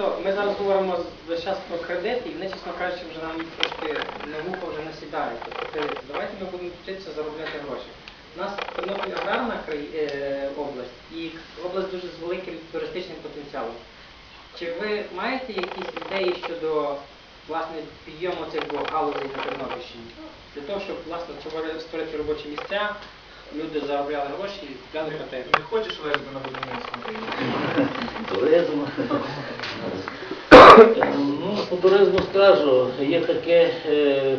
просто ми зараз говоримо весь про кредит, і вони, чесно кажучи, вже нам трошки на вухо вже насідають. Тобто давайте ми будемо вчитися заробляти гроші. У нас Тернопіль аграрна е, область і область дуже з великим туристичним потенціалом. Чи ви маєте якісь ідеї щодо власне підйому цих двох галузей на Тернопільщині? Для того, щоб власне створити робочі місця, люди заробляли гроші і купляли квартири. Не хочеш вести на будівництво? Туризм. Ну, по туризму скажу, є таке, е,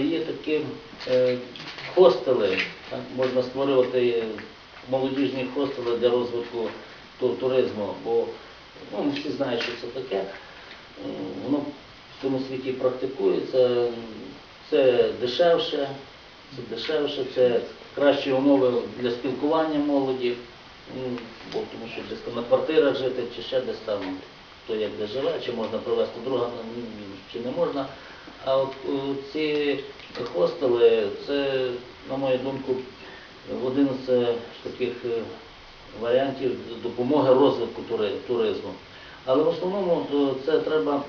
є такі е, хостели, так, можна створювати молодіжні хостели для розвитку туризму, бо ну, не всі знають, що це таке. Е, Воно в цьому світі практикується, це дешевше, це дешевше, це кращі умови для спілкування молоді, м, бо тому що десь там на квартирах жити, чи ще десь там хто як де живе, чи можна привезти друга, ну, чи не можна. А от е, ці хостели, це, на мою думку, один з е, таких е, варіантів допомоги розвитку туризму. Але в основному це треба,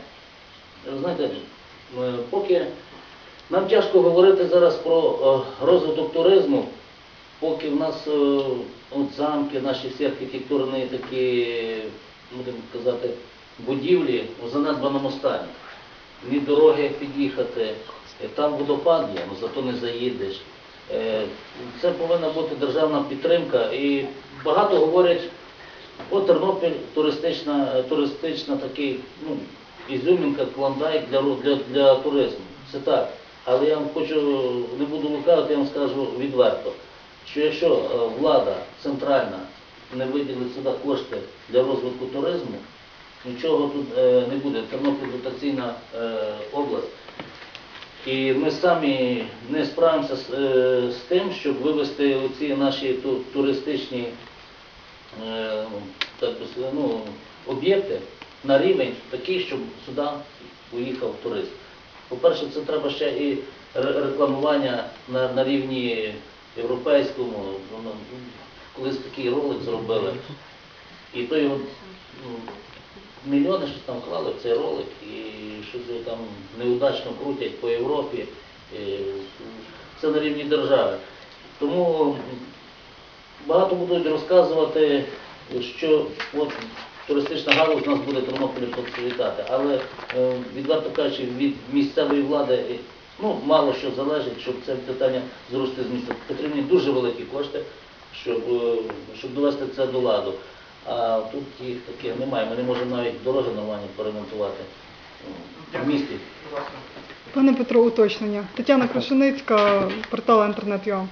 знаєте, поки нам тяжко говорити зараз про е, розвиток туризму, поки в нас е, от замки, наші всі архітектурні такі, будемо казати, будівлі у занедбаному стані. Ні дороги під'їхати, е, там водопад є, ну зато не заїдеш. Це повинна бути державна підтримка. І багато говорять, о, Тернопіль туристична, туристична такий, ну, ізюмінка, клондайк для, для, для туризму. Це так. Але я вам хочу, не буду лукавити, я вам скажу відверто, що якщо е, влада центральна не виділить сюди кошти для розвитку туризму, нічого тут е, не буде. Тернопіль дотаційна е, область. І ми самі не справимося з, тим, щоб вивести оці наші туристичні ну, об'єкти на рівень такий, щоб сюди поїхав турист. По-перше, це треба ще і рекламування на, на рівні європейському. Колись такий ролик зробили. І то його ну, мільйони щось там вклали в цей ролик і щось там неудачно крутять по Європі. Е, Це на рівні держави. Тому багато будуть розказувати, що от туристична галузь у нас буде в Тернополі процвітати. Але е, відверто кажучи, від місцевої влади е, ну, мало що залежить, щоб це питання зрушити з місця. Потрібні дуже великі кошти, щоб, е, щоб довести це до ладу. А тут їх таке немає. Ми не можемо навіть дороги нормально поремонтувати в місті. Пане Петро, уточнення. Тетяна Крашеницька, портал інтернет.ua.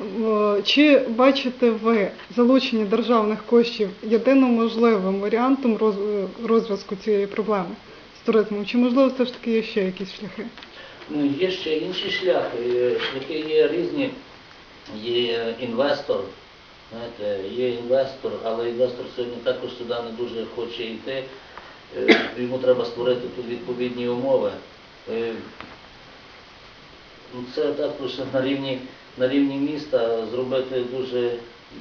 Е, Чи бачите ви залучення державних коштів єдино можливим варіантом роз- розв'язку цієї проблеми з туризмом? Чи можливо все ж таки є ще якісь шляхи? Ну, є ще інші шляхи. Е, Шляхи є різні. Є інвестор, знаєте, є інвестор, але інвестор сьогодні також сюди не дуже хоче йти. Е, Йому треба створити тут відповідні умови. Е, ну, Це також на рівні, на рівні міста зробити дуже,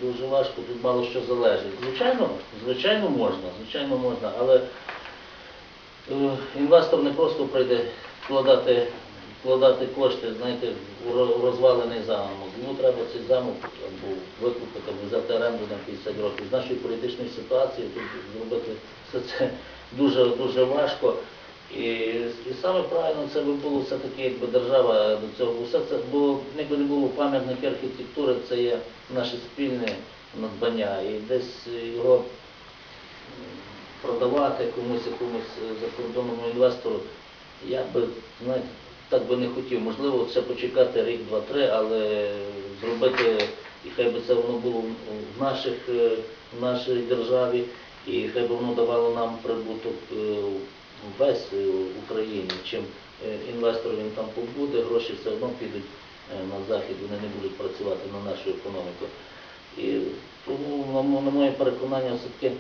дуже важко, тут мало що залежить. Звичайно, звичайно можна, звичайно можна, але Е, Інвестор не просто прийде вкладати, вкладати кошти, знаєте, у розвалений замок. Йому треба цей замок або викупити, або взяти оренду на 50 років. З нашої політичної ситуації тут зробити все це дуже дуже важко. І, і саме правильно це би було все-таки, якби держава до цього, все це, бо якби не було пам'ятники архітектури, це є наше спільне надбання. І десь його продавати комусь якомусь закордонному інвестору, я би, знаєте, так би не хотів. Можливо, ще почекати рік, два, три, але зробити, і хай би це воно було в наших, в нашій державі, і хай би воно давало нам прибуток е, весь е, в Україні. Чим е, інвестор він там побуде, гроші все одно підуть е, на захід, вони не будуть працювати на нашу економіку. І тому, на моє переконання, все-таки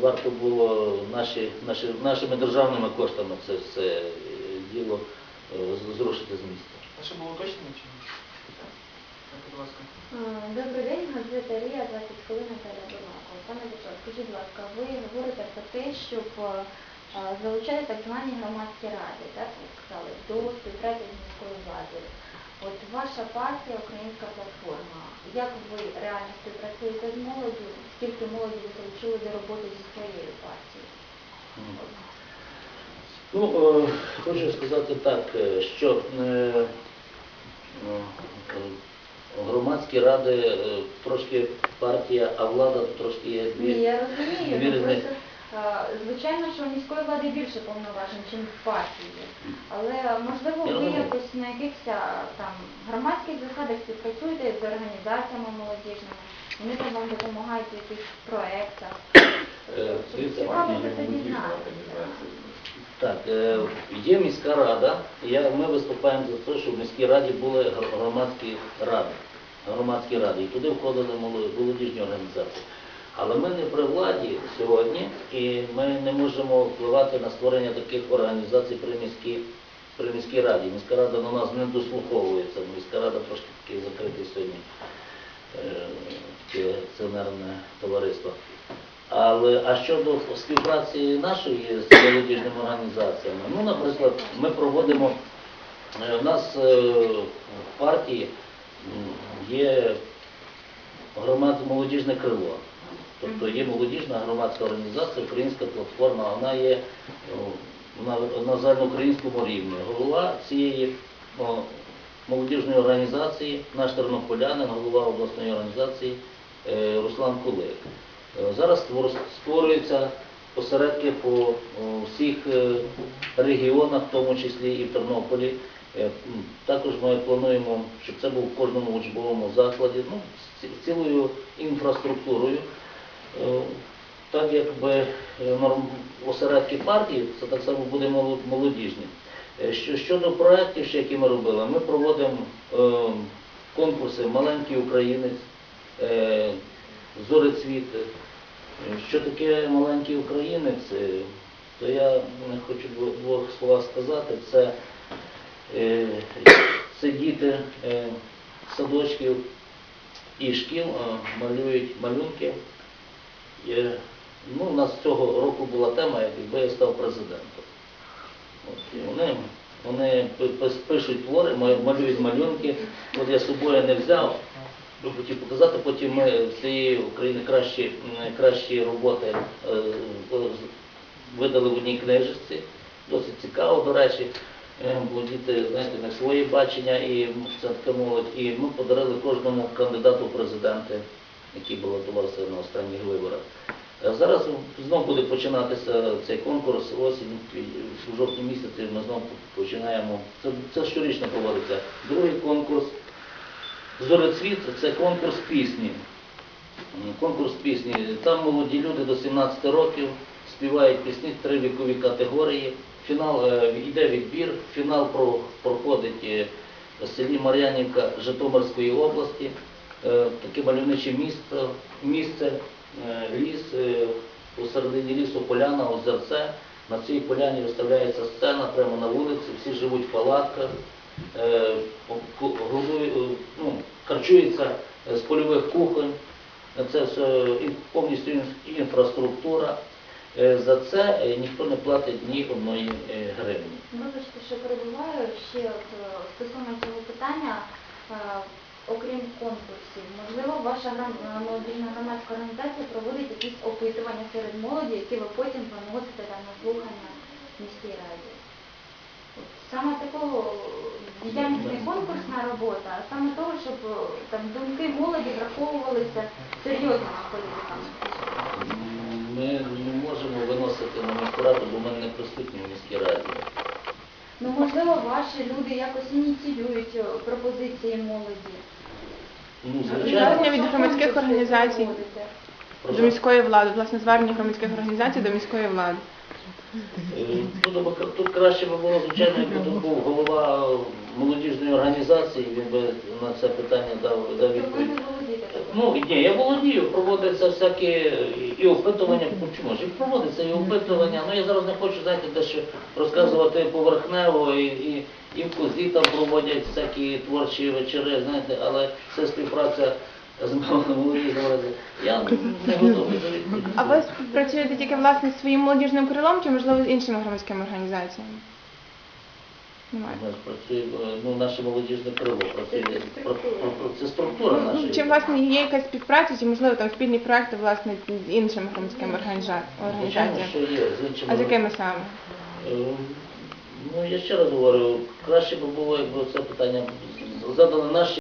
варто було наші, наші, нашими державними коштами це все діло зрушити з місця. А що було уточнення чи ні? Будь ласка. Добрий день, газета Рія, 20 хвилин Наталя Бурмакова. Пане Петро, скажіть, будь ласка, ви говорите про те, щоб е, так звані громадські ради, так ви сказали, до співпраці з міською владою. От ваша партія, Українська платформа, як ви реально співпрацюєте з молоддю? Скільки молоді ви залучили до роботи зі своєю партією? Ну, е, хочу сказати так, е, що е, ну, громадські ради трошки партія, а влада трошки є дві. Ні, я розумію, дві е, звичайно, що у міської влади більше повноважень, ніж в партії. Але можливо ви якось на якихось там громадських засадах співпрацюєте з організаціями молодіжними, вони там вам допомагають в якихось проєктах. Е, дивіться, Цікаво це дізнатися. Так, е, є міська рада. Я, ми виступаємо за те, щоб в міській раді були громадські ради. Громадські ради. І туди входили молодіжні організації. Але ми не при владі сьогодні, і ми не можемо впливати на створення таких організацій при міській, при міській раді. Міська рада на нас не дослуховується. Міська рада трошки таки закритий сьогодні е, акціонерне товариство. Але а щодо співпраці нашої з молодіжними організаціями, ну, наприклад, ми проводимо, е, у нас е, в партії є громад молодіжне крило. Тобто є молодіжна громадська організація, українська платформа, вона є на, на загальноукраїнському рівні. Голова цієї молодіжної організації, наш тернополянин, голова обласної організації е, Руслан Кулик. Е, Зараз створюються осередки по всіх е, регіонах, в тому числі і в Тернополі. Також ми плануємо, щоб це був в кожному учбовому закладі, ну, з цілою інфраструктурою. Е, Так якби е, осередки партії, це так само буде молодіжні. Е, що- Щодо проєктів, які ми робили, ми проводимо конкурси Маленький українець, Зорецвіт. Е, Що таке маленький українець, то я хочу дво- двох слова сказати. Це, це діти садочків і шкіл малюють малюнки. Є, ну, у нас цього року була тема, якби я став президентом. От, і вони, вони пишуть твори, малюють малюнки. От я з собою не взяв, хотів показати, потім ми з цієї України кращі, кращі роботи е, видали в одній книжці. Досить цікаво, до речі. Е, Бо діти, знаєте, не своє бачення, і це така молодь. І ми подарили кожному кандидату в президенти, який балотувався на останніх виборах. Е, Зараз знову буде починатися цей конкурс осінь, в жовтні місяці ми знову починаємо. Це, це щорічно проводиться. Другий конкурс Зорецвіт це конкурс пісні. Конкурс пісні. Там молоді люди до 17 років співають пісні, три вікові категорії. Фінал е, йде відбір. Фінал проходить е, в селі Мар'янівка Житомирської області. Е, Таке мальовниче місце, е, ліс, е, у середині лісу поляна, озерце. На цій поляні виставляється сцена прямо на вулиці, всі живуть в палатках, е, ну, харчуються з польових кухонь. Це все повністю інфраструктура. За це ніхто не платить ні одної гривні. Вибачте, що перебуваю ще от, стосовно цього питання, окрім конкурсів, можливо, ваша е, молодіжна громадська організація проводить якісь опитування серед молоді, які ви потім виносите там на слухання в міській раді. От Саме такого е, діяльність не конкурсна робота, а саме того, щоб е, там думки молоді враховувалися серйозними політиками. Ми не можемо виносити на міську раду, бо ми не присутні в міській раді. Ну, можливо, ваші люди якось ініціюють е, пропозиції молоді. Ну, Звернення від громадських організацій. прошу. До міської влади, власне, звернення громадських організацій до міської влади. Е, Тут, тут краще би було, звичайно, якби тут був голова молодіжної організації, він би на це питання дав, дав відповідь. Ну, ні, я володію, проводяться всякі і- і опитування, ну чому ж, і проводяться і опитування, ну я зараз не хочу, знаєте, дещо розказувати поверхнево, і, і, і в кузі там проводять всякі творчі вечори, знаєте, але це співпраця з молодіжним разом. Я не готовий до відповіді. А ви працюєте тільки власне зі своїм молодіжним крилом чи можливо з іншими громадськими організаціями? Немає. У нас працює, е, ну, наше молодіжне крило працює, про- це структура Ну, наша. Чи власне є якась співпраця, чи можливо там спільні проекти власне з іншими громадськими організа- Звичайно, організаціями? що є, з іншими. А з якими саме? Е, Ну, я ще раз говорю, краще би було, якби це питання задали наші